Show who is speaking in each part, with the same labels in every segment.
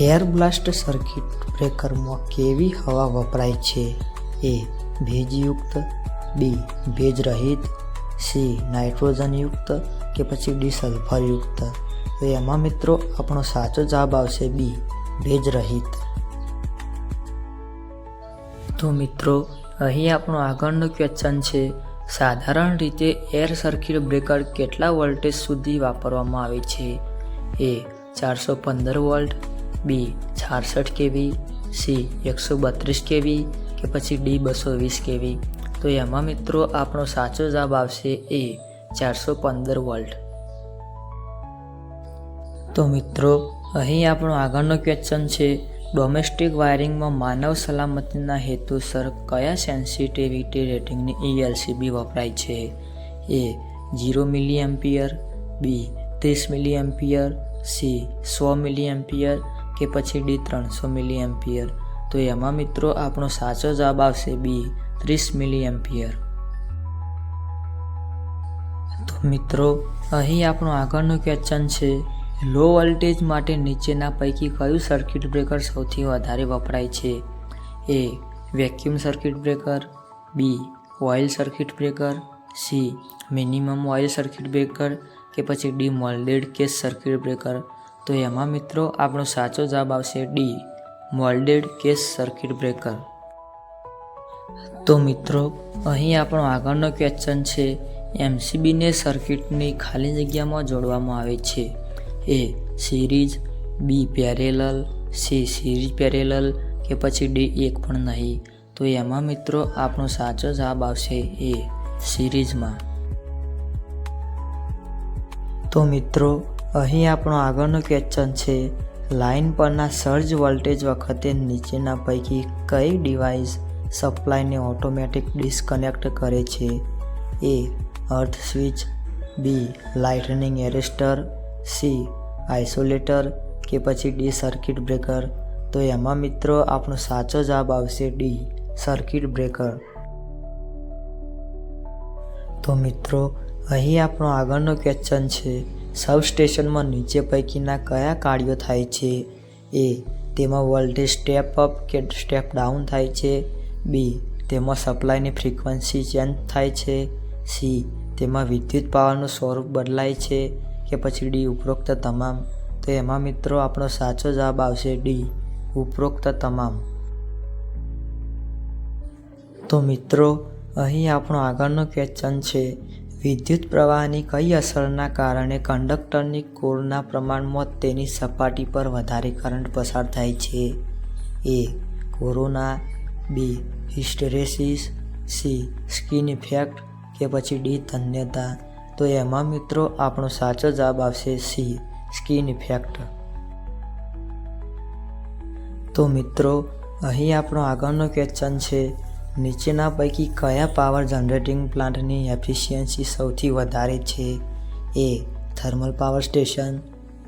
Speaker 1: Air blast circuit બ્રેકરમાં કેવી હવા વપરાય છે? એ ભેજયુક્ત, બી ભેજરહિત, સી નાઇટ્રોજનયુક્ત કે પછી ડી સલ્ફરયુક્ત? તો એમાં મિત્રો આપણો સાચો જવાબ આવશે બી ભેજરહિત. તો મિત્રો, અહીં આપણો આગળનો ક્વેશ્ચન છે, સાધારણ રીતે એર સર્કિટ બ્રેકર કેટલા વોલ્ટેજ સુધી વાપરવામાં આવે છે? એ ચારસો પંદર વોલ્ટ બી છાસઠ કેવી, સી એકસો બત્રીસ કેવી કે પછી ડી બસો વીસ કેવી. તો એમાં મિત્રો આપણો સાચો જવાબ આવશે એ ચારસો પંદર વોલ્ટ. તો મિત્રો, અહીં આપણો આગળનો ક્વેશ્ચન છે ડોમેસ્ટિક વાયરિંગમાં માનવ સલામતીના હેતુસર કયા સેન્સિટિવિટી રેટિંગની ઈએલસીબી વપરાય છે? A zero milli ampere B ત્રીસ મિલી એમ્પિયર સી સો મિલી એમ્પિયર કે પછી ડી ત્રણસો મિલી એમ્પિયર તો એમાં મિત્રો આપણો સાચો જવાબ આવશે બી, ત્રીસ મિલી એમ્પિયર તો મિત્રો, અહીં આપણો આગળનો ક્વેશ્ચન છે લો વોલ્ટેજ માટે નીચેના પૈકી કયું સર્કિટ બ્રેકર સૌથી વધારે વપરાય છે? A vacuum circuit breaker B oil circuit breaker C minimum oil circuit breaker કે પછી D moulded case circuit breaker તો એમાં મિત્રો, આપણો સાચો જવાબ આવશે D moulded case circuit breaker તો મિત્રો, અહીં આપણો આગળનો ક્વેશ્ચન છે એમસીબીને સર્કિટની ખાલી જગ્યામાં જોડવામાં આવે છે. A series B parallel C series parallel કે પછી ડી એક પણ નહીં. તો એમાં મિત્રો, આપણો સાચો જવાબ આવશે એ સિરીઝમાં તો મિત્રો અહીં આપણો આગળનો ક્વેશ્ચન છે લાઇન પરના સર્જ વોલ્ટેજ વખતે નીચેના પૈકી કઈ ડિવાઇસ સપ્લાયને ઓટોમેટિક ડિસ્કનેક્ટ કરે છે? A earth switch B lightning arrester C isolator કે પછી ડી સર્કિટ બ્રેકર તો એમાં મિત્રો આપણો સાચો જવાબ આવશે ડી સર્કિટ બ્રેકર તો મિત્રો, અહીં આપણો આગળનો ક્વેશ્ચન છે સબસ્ટેશનમાં નીચે પૈકીના કયા કાર્યો થાય છે? એ. તેમાં વોલ્ટેજ સ્ટેપ અપ કે સ્ટેપ ડાઉન થાય છે. બી. તેમાં સપ્લાયની ફ્રીક્વન્સી ચેન્જ થાય છે. સી. તેમાં વિદ્યુત પાવરનું સ્વરૂપ બદલાય છે કે પછી ડી ઉપરોક્ત તમામ. તો એમાં મિત્રો આપણો સાચો જવાબ આવશે ડી ઉપરોક્ત તમામ. તો મિત્રો, અહીં આપણો આગળનો ક્વેશ્ચન છે. વિદ્યુત પ્રવાહની કઈ અસરના કારણે કંડક્ટરની કોરના પ્રમાણમાં તેની સપાટી પર વધારે કરંટ પસાર થાય છે? A. Corona. B. Hysteresis. C. Skin effect કે પછી ડી. ધન્યતા. તો એમાં મિત્રો આપણો સાચો જવાબ આવશે સી. Skin effect. તો મિત્રો, અહીં આપણો આગળનો ક્વેશ્ચન છે. નીચેના પૈકી કયા પાવર જનરેટિંગ પ્લાન્ટની એફિશિયન્સી સૌથી વધારે છે? A, thermal power station.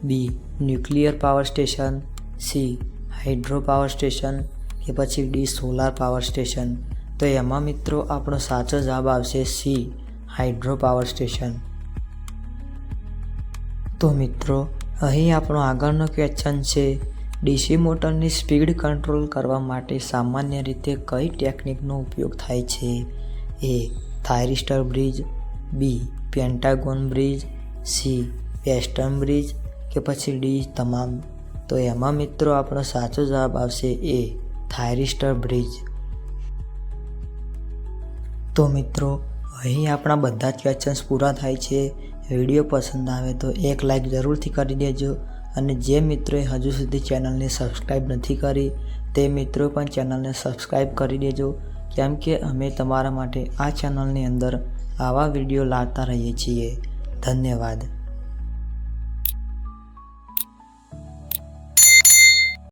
Speaker 1: B, nuclear power station. C, hydro power station. કે પછી ડી, સોલાર પાવર સ્ટેશન. તો એમાં મિત્રો આપણો સાચો જવાબ આવશે સી, હાઇડ્રો પાવર સ્ટેશન. તો મિત્રો, અહીં આપણો આગળનો ક્વેશ્ચન છે. ડીસી મોટરની સ્પીડ કંટ્રોલ કરવા માટે સામાન્ય રીતે કઈ ટેકનિકનો ઉપયોગ થાય છે? A thyristor bridge, B, pentagon bridge, C, western bridge કે પછી ડી, તમામ. તો એમાં મિત્રો આપણો સાચો જવાબ આવશે એ થાયરિસ્ટર બ્રિજ. તો મિત્રો, અહીં આપણા બધા જ ક્વેશ્ચન્સ પૂરા થાય છે. વીડિયો પસંદ આવે તો એક લાઈક જરૂરથી કરી દેજો. અને જે મિત્રોએ હજુ સુધી ચેનલને સબસ્ક્રાઈબ નથી કરી, તે મિત્રો પણ ચેનલને સબસ્ક્રાઈબ કરી દેજો. કેમ કે અમે તમારા માટે આ ચેનલની અંદર આવા વીડિયો લાવતા રહીએ છીએ. ધન્યવાદ.